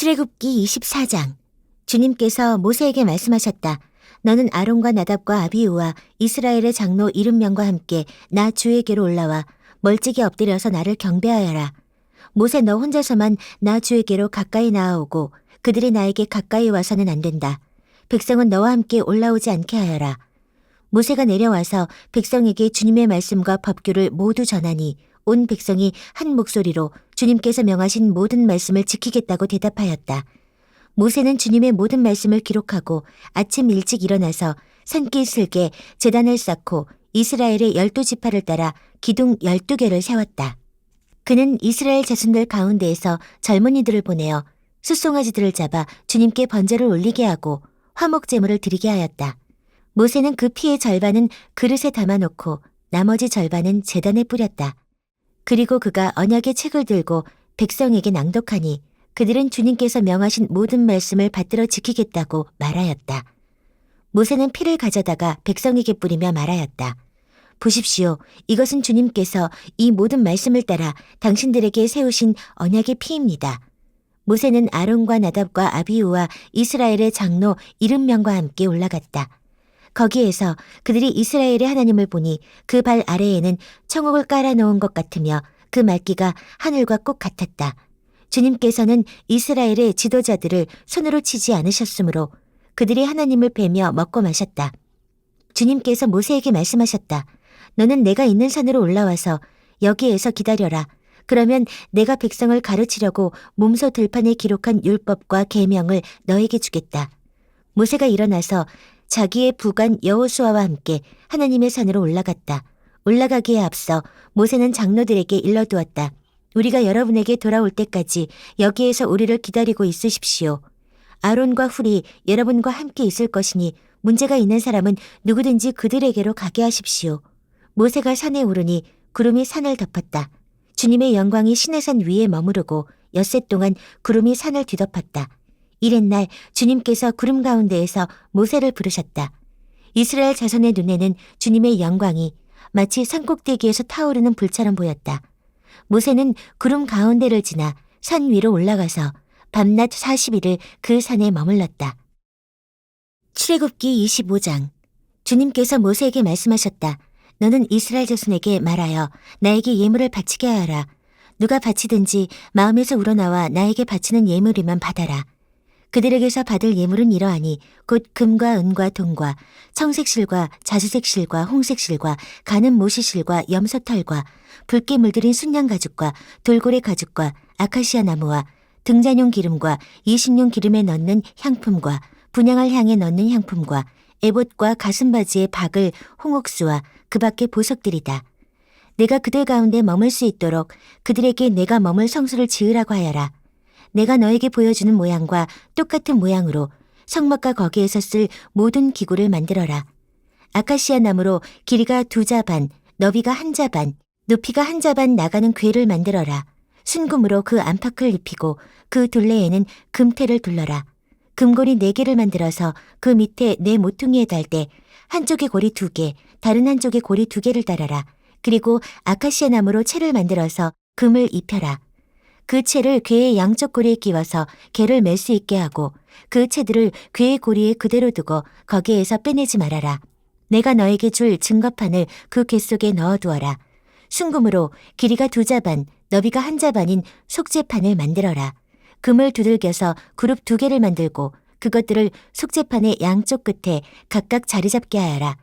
출애굽기 24장 주님께서 모세에게 말씀하셨다. 너는 아론과 나답과 아비우와 이스라엘의 장로 70명과 함께 나 주에게로 올라와 멀찍이 엎드려서 나를 경배하여라. 모세 너 혼자서만 나 주에게로 가까이 나아오고 그들이 나에게 가까이 와서는 안 된다. 백성은 너와 함께 올라오지 않게 하여라. 모세가 내려와서 백성에게 주님의 말씀과 법규를 모두 전하니 온 백성이 한 목소리로 주님께서 명하신 모든 말씀을 지키겠다고 대답하였다. 모세는 주님의 모든 말씀을 기록하고 아침 일찍 일어나서 산길 슬게 재단을 쌓고 이스라엘의 열두 지파를 따라 기둥 열두 개를 세웠다. 그는 이스라엘 자손들 가운데에서 젊은이들을 보내어 숫송아지들을 잡아 주님께 번제를 올리게 하고 화목 제물을 드리게 하였다. 모세는 그 피의 절반은 그릇에 담아놓고 나머지 절반은 재단에 뿌렸다. 그리고 그가 언약의 책을 들고 백성에게 낭독하니 그들은 주님께서 명하신 모든 말씀을 받들어 지키겠다고 말하였다. 모세는 피를 가져다가 백성에게 뿌리며 말하였다. 보십시오. 이것은 주님께서 이 모든 말씀을 따라 당신들에게 세우신 언약의 피입니다. 모세는 아론과 나답과 아비우와 이스라엘의 장로 70명과 함께 올라갔다. 거기에서 그들이 이스라엘의 하나님을 보니 그 발 아래에는 청옥을 깔아놓은 것 같으며 그 말기가 하늘과 꼭 같았다. 주님께서는 이스라엘의 지도자들을 손으로 치지 않으셨으므로 그들이 하나님을 뵈며 먹고 마셨다. 주님께서 모세에게 말씀하셨다. 너는 내가 있는 산으로 올라와서 여기에서 기다려라. 그러면 내가 백성을 가르치려고 몸소 들판에 기록한 율법과 계명을 너에게 주겠다. 모세가 일어나서 자기의 부관 여호수아와 함께 하나님의 산으로 올라갔다. 올라가기에 앞서 모세는 장로들에게 일러두었다. 우리가 여러분에게 돌아올 때까지 여기에서 우리를 기다리고 있으십시오. 아론과 훌이 여러분과 함께 있을 것이니 문제가 있는 사람은 누구든지 그들에게로 가게 하십시오. 모세가 산에 오르니 구름이 산을 덮었다. 주님의 영광이 시내산 위에 머무르고 엿새 동안 구름이 산을 뒤덮었다. 이랜날 주님께서 구름 가운데에서 모세를 부르셨다. 이스라엘 자손의 눈에는 주님의 영광이 마치 산꼭대기에서 타오르는 불처럼 보였다. 모세는 구름 가운데를 지나 산 위로 올라가서 밤낮 40일을 그 산에 머물렀다. 출애굽기 25장 주님께서 모세에게 말씀하셨다. 너는 이스라엘 자손에게 말하여 나에게 예물을 바치게 하라. 누가 바치든지 마음에서 우러나와 나에게 바치는 예물이면 받아라. 그들에게서 받을 예물은 이러하니 곧 금과 은과 동과 청색실과 자주색실과 홍색실과 가는 모시실과 염소털과 붉게 물들인 순양 가죽과 돌고래 가죽과 아카시아 나무와 등잔용 기름과 이식용 기름에 넣는 향품과 분양할 향에 넣는 향품과 에봇과 가슴바지의 박을 홍옥수와 그 밖의 보석들이다. 내가 그들 가운데 머물 수 있도록 그들에게 내가 머물 성소를 지으라고 하여라. 내가 너에게 보여주는 모양과 똑같은 모양으로 성막과 거기에서 쓸 모든 기구를 만들어라. 아카시아 나무로 길이가 두 자반, 너비가 한 자반, 높이가 한 자반 나가는 궤를 만들어라. 순금으로 그 안팎을 입히고 그 둘레에는 금태를 둘러라. 금고리 네 개를 만들어서 그 밑에 네 모퉁이에 달 때 한쪽에 고리 두 개, 다른 한쪽에 고리 두 개를 달아라. 그리고 아카시아 나무로 채를 만들어서 금을 입혀라. 그 채를 괴의 양쪽 고리에 끼워서 개를 맬수 있게 하고 그 채들을 괴의 고리에 그대로 두고 거기에서 빼내지 말아라. 내가 너에게 줄 증거판을 그궤 속에 넣어두어라. 순금으로 길이가 두 자반, 너비가 한 자반인 속재판을 만들어라. 금을 두들겨서 그룹 두 개를 만들고 그것들을 속재판의 양쪽 끝에 각각 자리 잡게 하여라.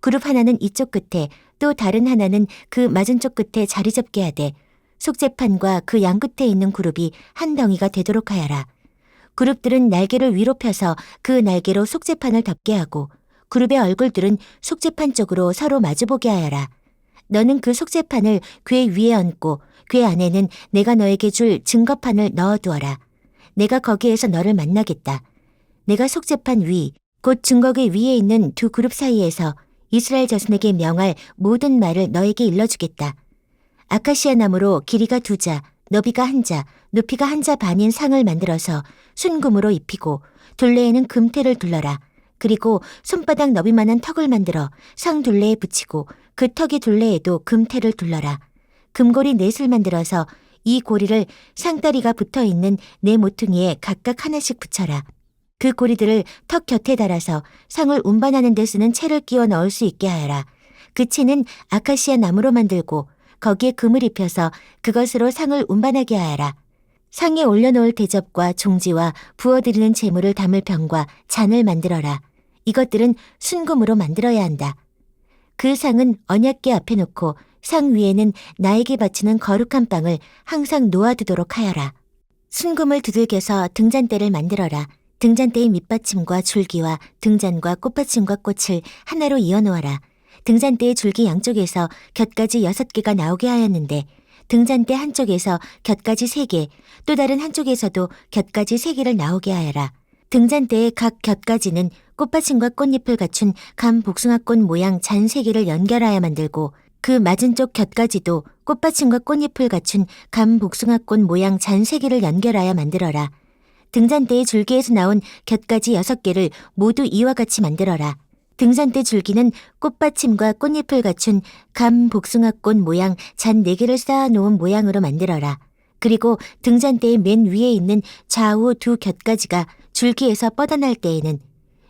그룹 하나는 이쪽 끝에 또 다른 하나는 그 맞은쪽 끝에 자리 잡게 하되 속재판과 그 양 끝에 있는 그룹이 한 덩이가 되도록 하여라. 그룹들은 날개를 위로 펴서 그 날개로 속재판을 덮게 하고 그룹의 얼굴들은 속재판 쪽으로 서로 마주보게 하여라. 너는 그 속재판을 궤 위에 얹고 궤 안에는 내가 너에게 줄 증거판을 넣어두어라. 내가 거기에서 너를 만나겠다. 내가 속재판 위, 곧 증거궤 위에 있는 두 그룹 사이에서 이스라엘 자손에게 명할 모든 말을 너에게 일러주겠다. 아카시아 나무로 길이가 두 자, 너비가 한 자, 높이가 한 자 반인 상을 만들어서 순금으로 입히고 둘레에는 금태를 둘러라. 그리고 손바닥 너비만한 턱을 만들어 상 둘레에 붙이고 그 턱의 둘레에도 금태를 둘러라. 금고리 넷을 만들어서 이 고리를 상다리가 붙어 있는 내 모퉁이에 각각 하나씩 붙여라. 그 고리들을 턱 곁에 달아서 상을 운반하는 데 쓰는 채를 끼워 넣을 수 있게 하여라. 그 채는 아카시아 나무로 만들고 거기에 금을 입혀서 그것으로 상을 운반하게 하여라. 상에 올려놓을 대접과 종지와 부어드리는 재물을 담을 병과 잔을 만들어라. 이것들은 순금으로 만들어야 한다. 그 상은 언약계 앞에 놓고 상 위에는 나에게 바치는 거룩한 빵을 항상 놓아두도록 하여라. 순금을 두들겨서 등잔대를 만들어라. 등잔대의 밑받침과 줄기와 등잔과 꽃받침과 꽃을 하나로 이어놓아라. 등잔대의 줄기 양쪽에서 곁까지 여섯 개가 나오게 하였는데 등잔대 한쪽에서 곁까지 세 개, 또 다른 한쪽에서도 곁까지 세 개를 나오게 하여라. 등잔대의 각 곁까지는 꽃받침과 꽃잎을 갖춘 감 복숭아꽃 모양 잔 세 개를 연결하여 만들고 그 맞은 쪽 곁까지도 꽃받침과 꽃잎을 갖춘 감 복숭아꽃 모양 잔 세 개를 연결하여 만들어라. 등잔대의 줄기에서 나온 곁까지 여섯 개를 모두 이와 같이 만들어라. 등잔대 줄기는 꽃받침과 꽃잎을 갖춘 감 복숭아꽃 모양 잔네 개를 쌓아 놓은 모양으로 만들어라. 그리고 등잔대의 맨 위에 있는 좌우 두 곁까지가 줄기에서 뻗어날 때에는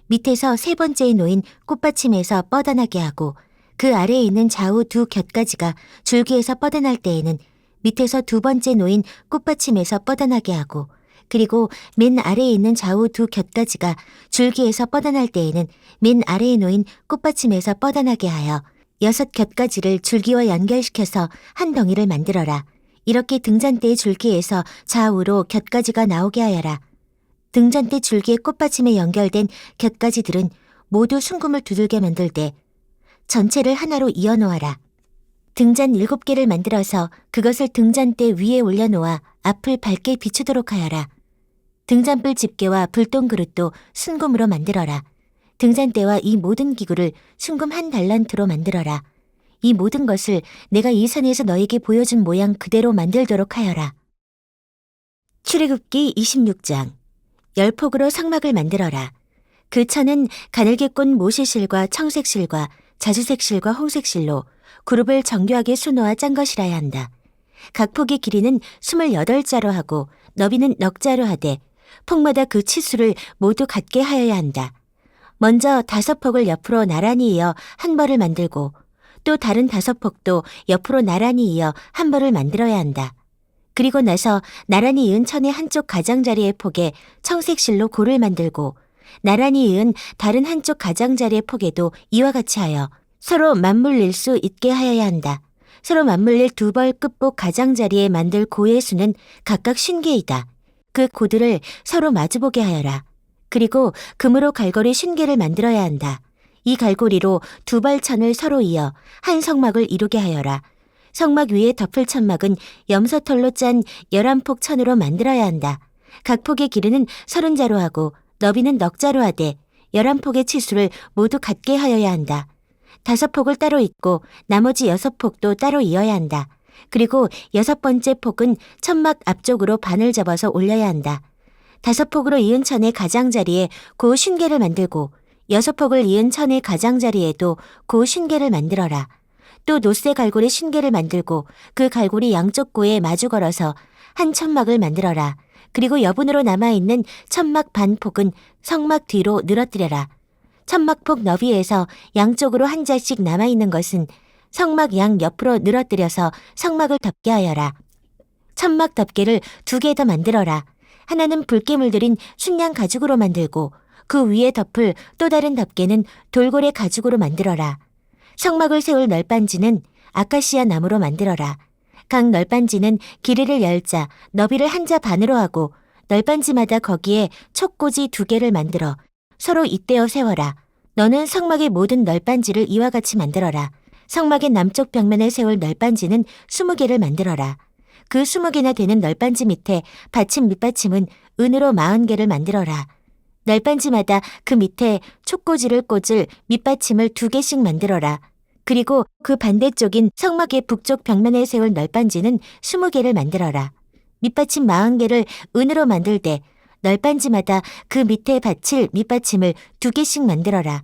밑에서 세 번째에 놓인 꽃받침에서 뻗어나게 하고 그 아래에 있는 좌우 두 곁까지가 줄기에서 뻗어날 때에는 밑에서 두 번째 놓인 꽃받침에서 뻗어나게 하고 그리고 맨 아래에 있는 좌우 두 곁까지가 줄기에서 뻗어날 때에는 맨 아래에 놓인 꽃받침에서 뻗어나게 하여 여섯 곁까지를 줄기와 연결시켜서 한 덩이를 만들어라. 이렇게 등잔대의 줄기에서 좌우로 곁까지가 나오게 하여라. 등잔대 줄기의 꽃받침에 연결된 곁까지들은 모두 순금을 두들겨 만들 때 전체를 하나로 이어놓아라. 등잔 일곱 개를 만들어서 그것을 등잔대 위에 올려놓아 앞을 밝게 비추도록 하여라. 등잔불 집게와 불똥 그릇도 순금으로 만들어라. 등잔대와 이 모든 기구를 순금 한 달란트로 만들어라. 이 모든 것을 내가 이 산에서 너에게 보여준 모양 그대로 만들도록 하여라. 출애굽기 26장 열폭으로 성막을 만들어라. 그 천은 가늘게꽃 모시실과 청색실과 자주색실과 홍색실로 그룹을 정교하게 수놓아 짠 것이라야 한다. 각 폭의 길이는 28자로 하고 너비는 넉 자로 하되 폭마다 그 치수를 모두 같게 하여야 한다. 먼저 다섯 폭을 옆으로 나란히 이어 한 벌을 만들고 또 다른 다섯 폭도 옆으로 나란히 이어 한 벌을 만들어야 한다. 그리고 나서 나란히 이은 천의 한쪽 가장자리의 폭에 청색 실로 고를 만들고 나란히 이은 다른 한쪽 가장자리의 폭에도 이와 같이 하여 서로 맞물릴 수 있게 하여야 한다. 서로 맞물릴 두 벌 끝복 가장자리에 만들 고의 수는 각각 쉰개이다. 그 고들을 서로 마주보게 하여라. 그리고 금으로 갈고리 쉰개를 만들어야 한다. 이 갈고리로 두 발천을 서로 이어 한 성막을 이루게 하여라. 성막 위에 덮을 천막은 염소털로 짠 열한 폭 천으로 만들어야 한다. 각 폭의 길이는 서른 자로 하고 너비는 넉 자로 하되 열한 폭의 치수를 모두 같게 하여야 한다. 다섯 폭을 따로 잇고 나머지 여섯 폭도 따로 이어야 한다. 그리고 여섯 번째 폭은 천막 앞쪽으로 반을 접어서 올려야 한다. 다섯 폭으로 이은 천의 가장자리에 고 쉰개를 만들고 여섯 폭을 이은 천의 가장자리에도 고 쉰개를 만들어라. 또 노쇠 갈고리 쉰개를 만들고 그 갈고리 양쪽 고에 마주 걸어서 한 천막을 만들어라. 그리고 여분으로 남아있는 천막 반 폭은 성막 뒤로 늘어뜨려라. 천막폭 너비에서 양쪽으로 한 자씩 남아있는 것은 성막 양 옆으로 늘어뜨려서 성막을 덮게 하여라. 천막 덮개를 두 개 더 만들어라. 하나는 붉게 물들인 순양 가죽으로 만들고 그 위에 덮을 또 다른 덮개는 돌고래 가죽으로 만들어라. 성막을 세울 널빤지는 아카시아 나무로 만들어라. 각 널빤지는 길이를 열자 너비를 한 자 반으로 하고 널빤지마다 거기에 촉꽂이 두 개를 만들어 서로 잇대어 세워라. 너는 성막의 모든 널빤지를 이와 같이 만들어라. 성막의 남쪽 벽면에 세울 널빤지는 스무 개를 만들어라. 그 스무 개나 되는 널빤지 밑에 받침 밑받침은 은으로 마흔 개를 만들어라. 널빤지마다 그 밑에 촉꽂이를 꽂을 밑받침을 두 개씩 만들어라. 그리고 그 반대쪽인 성막의 북쪽 벽면에 세울 널빤지는 스무 개를 만들어라. 밑받침 마흔 개를 은으로 만들 때 널빤지마다 그 밑에 받칠 밑받침을 두 개씩 만들어라.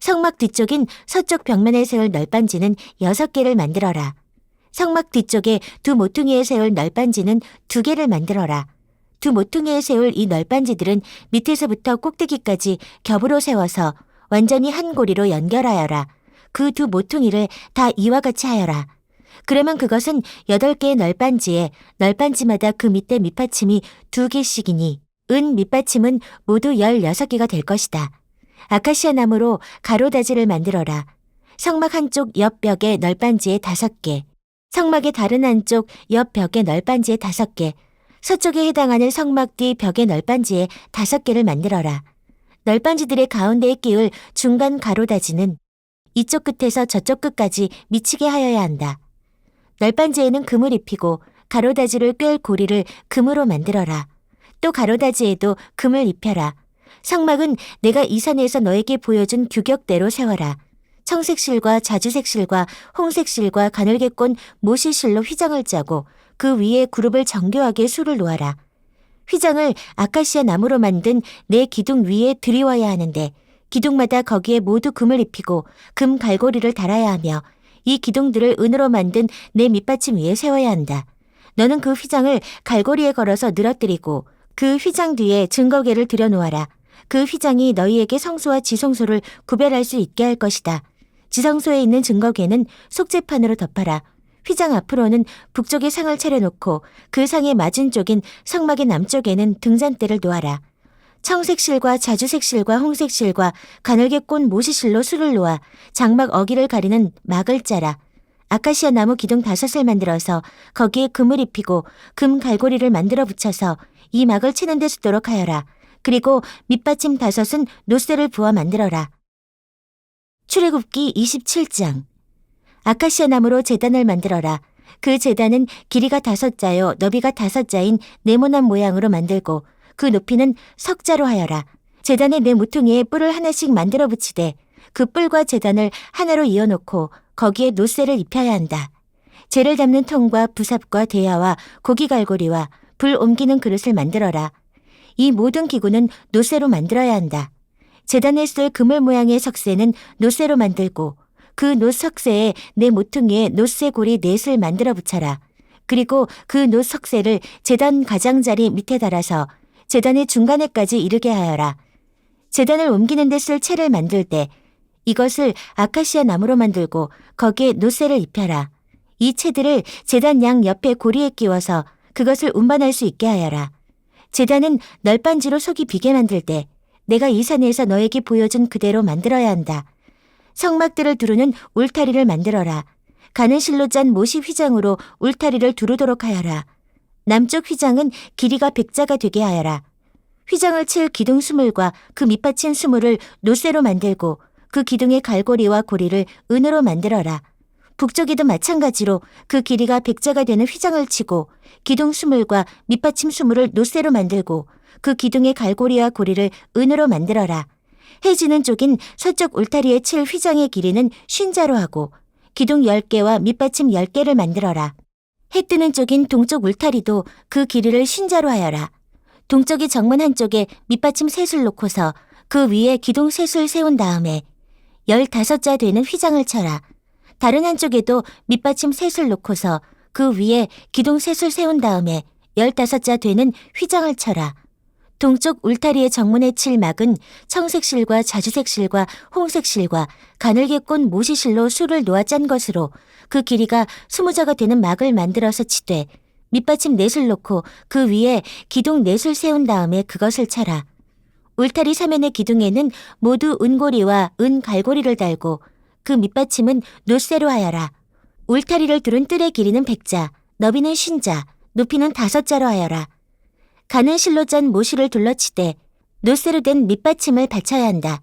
성막 뒤쪽인 서쪽 벽면에 세울 널빤지는 여섯 개를 만들어라. 성막 뒤쪽에 두 모퉁이에 세울 널빤지는 두 개를 만들어라. 두 모퉁이에 세울 이 널빤지들은 밑에서부터 꼭대기까지 겹으로 세워서 완전히 한 고리로 연결하여라. 그 두 모퉁이를 다 이와 같이 하여라. 그러면 그것은 여덟 개의 널빤지에 널빤지마다 그 밑에 밑받침이 두 개씩이니 은 밑받침은 모두 열여섯 개가 될 것이다. 아카시아 나무로 가로다지를 만들어라. 성막 한쪽 옆 벽에 널빤지에 다섯 개, 성막의 다른 한쪽 옆 벽에 널빤지에 다섯 개, 서쪽에 해당하는 성막 뒤 벽의 널빤지에 다섯 개를 만들어라. 널빤지들의 가운데에 끼울 중간 가로다지는 이쪽 끝에서 저쪽 끝까지 미치게 하여야 한다. 널빤지에는 금을 입히고 가로다지를 꿰을 고리를 금으로 만들어라. 또 가로다지에도 금을 입혀라. 성막은 내가 이 산에서 너에게 보여준 규격대로 세워라. 청색실과 자주색실과 홍색실과 가늘게 꼰 모시실로 휘장을 짜고 그 위에 그룹을 정교하게 수를 놓아라. 휘장을 아카시아 나무로 만든 내 기둥 위에 들이워야 하는데 기둥마다 거기에 모두 금을 입히고 금 갈고리를 달아야 하며 이 기둥들을 은으로 만든 내 밑받침 위에 세워야 한다. 너는 그 휘장을 갈고리에 걸어서 늘어뜨리고 그 휘장 뒤에 증거계를 들여놓아라. 그 휘장이 너희에게 성소와 지성소를 구별할 수 있게 할 것이다. 지성소에 있는 증거계는 속재판으로 덮어라. 휘장 앞으로는 북쪽에 상을 차려놓고 그 상의 맞은 쪽인 성막의 남쪽에는 등잔대를 놓아라. 청색실과 자주색실과 홍색실과 가늘게 꼰 모시실로 술을 놓아 장막 어기를 가리는 막을 짜라. 아카시아 나무 기둥 다섯을 만들어서 거기에 금을 입히고 금 갈고리를 만들어 붙여서 이 막을 치는 데 쓰도록 하여라. 그리고 밑받침 다섯은 노쇠를 부어 만들어라. 출애굽기 27장 아카시아 나무로 재단을 만들어라. 그 재단은 길이가 다섯 자요 너비가 다섯 자인 네모난 모양으로 만들고 그 높이는 석자로 하여라. 재단의 네 모퉁이에 뿔을 하나씩 만들어 붙이되 그 뿔과 재단을 하나로 이어놓고 거기에 노쇠를 입혀야 한다. 재를 담는 통과 부삽과 대야와 고기 갈고리와 불 옮기는 그릇을 만들어라. 이 모든 기구는 노쇠로 만들어야 한다. 재단에 쓸 그물 모양의 석쇠는 노쇠로 만들고 그 노석쇠에 네 모퉁이에 노쇠고리 넷을 만들어 붙여라. 그리고 그 노석쇠를 재단 가장자리 밑에 달아서 재단의 중간에까지 이르게 하여라. 재단을 옮기는 데 쓸 채를 만들 때 이것을 아카시아 나무로 만들고 거기에 노쇠를 입혀라. 이 채들을 재단 양 옆에 고리에 끼워서 그것을 운반할 수 있게 하여라. 재단은 널빤지로 속이 비게 만들 때 내가 이 산에서 너에게 보여준 그대로 만들어야 한다. 성막들을 두르는 울타리를 만들어라. 가는 실로 짠 모시 휘장으로 울타리를 두르도록 하여라. 남쪽 휘장은 길이가 백자가 되게 하여라. 휘장을 칠 기둥 수물과 그 밑받침 수물을 노쇠로 만들고 그 기둥의 갈고리와 고리를 은으로 만들어라. 북쪽에도 마찬가지로 그 길이가 백자가 되는 휘장을 치고 기둥 수물과 밑받침 수물을 노쇠로 만들고 그 기둥의 갈고리와 고리를 은으로 만들어라. 해지는 쪽인 서쪽 울타리에 칠 휘장의 길이는 쉰자로 하고 기둥 10개와 밑받침 10개를 만들어라. 해 뜨는 쪽인 동쪽 울타리도 그 길이를 쉰자로 하여라. 동쪽의 정문 한쪽에 밑받침 셋을 놓고서 그 위에 기둥 셋을 세운 다음에 열다섯자 되는 휘장을 쳐라. 다른 한쪽에도 밑받침 셋을 놓고서 그 위에 기둥 셋을 세운 다음에 열다섯자 되는 휘장을 쳐라. 동쪽 울타리의 정문에 칠 막은 청색 실과 자주색 실과 홍색 실과 가늘게 꼰 모시 실로 술을 놓아 짠 것으로 그 길이가 스무 자가 되는 막을 만들어서 치되 밑받침 넷을 놓고 그 위에 기둥 넷을 세운 다음에 그것을 차라. 울타리 사면의 기둥에는 모두 은고리와 은 갈고리를 달고 그 밑받침은 노쇠로 하여라. 울타리를 두른 뜰의 길이는 백자, 너비는 쉰자, 높이는 다섯 자로 하여라. 가는 실로 짠 모시를 둘러치되 노쇠로 된 밑받침을 받쳐야 한다.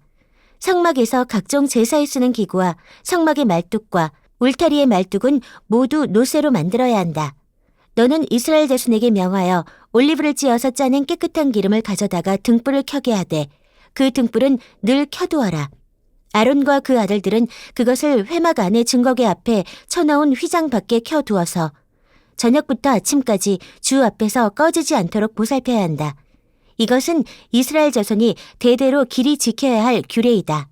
성막에서 각종 제사에 쓰는 기구와 성막의 말뚝과 울타리의 말뚝은 모두 노쇠로 만들어야 한다. 너는 이스라엘 자손에게 명하여 올리브를 찧어서 짜낸 깨끗한 기름을 가져다가 등불을 켜게 하되 그 등불은 늘 켜두어라. 아론과 그 아들들은 그것을 회막 안에 증거계 앞에 쳐놓은 휘장 밖에 켜두어서 저녁부터 아침까지 주 앞에서 꺼지지 않도록 보살펴야 한다. 이것은 이스라엘 자손이 대대로 길이 지켜야 할 규례이다.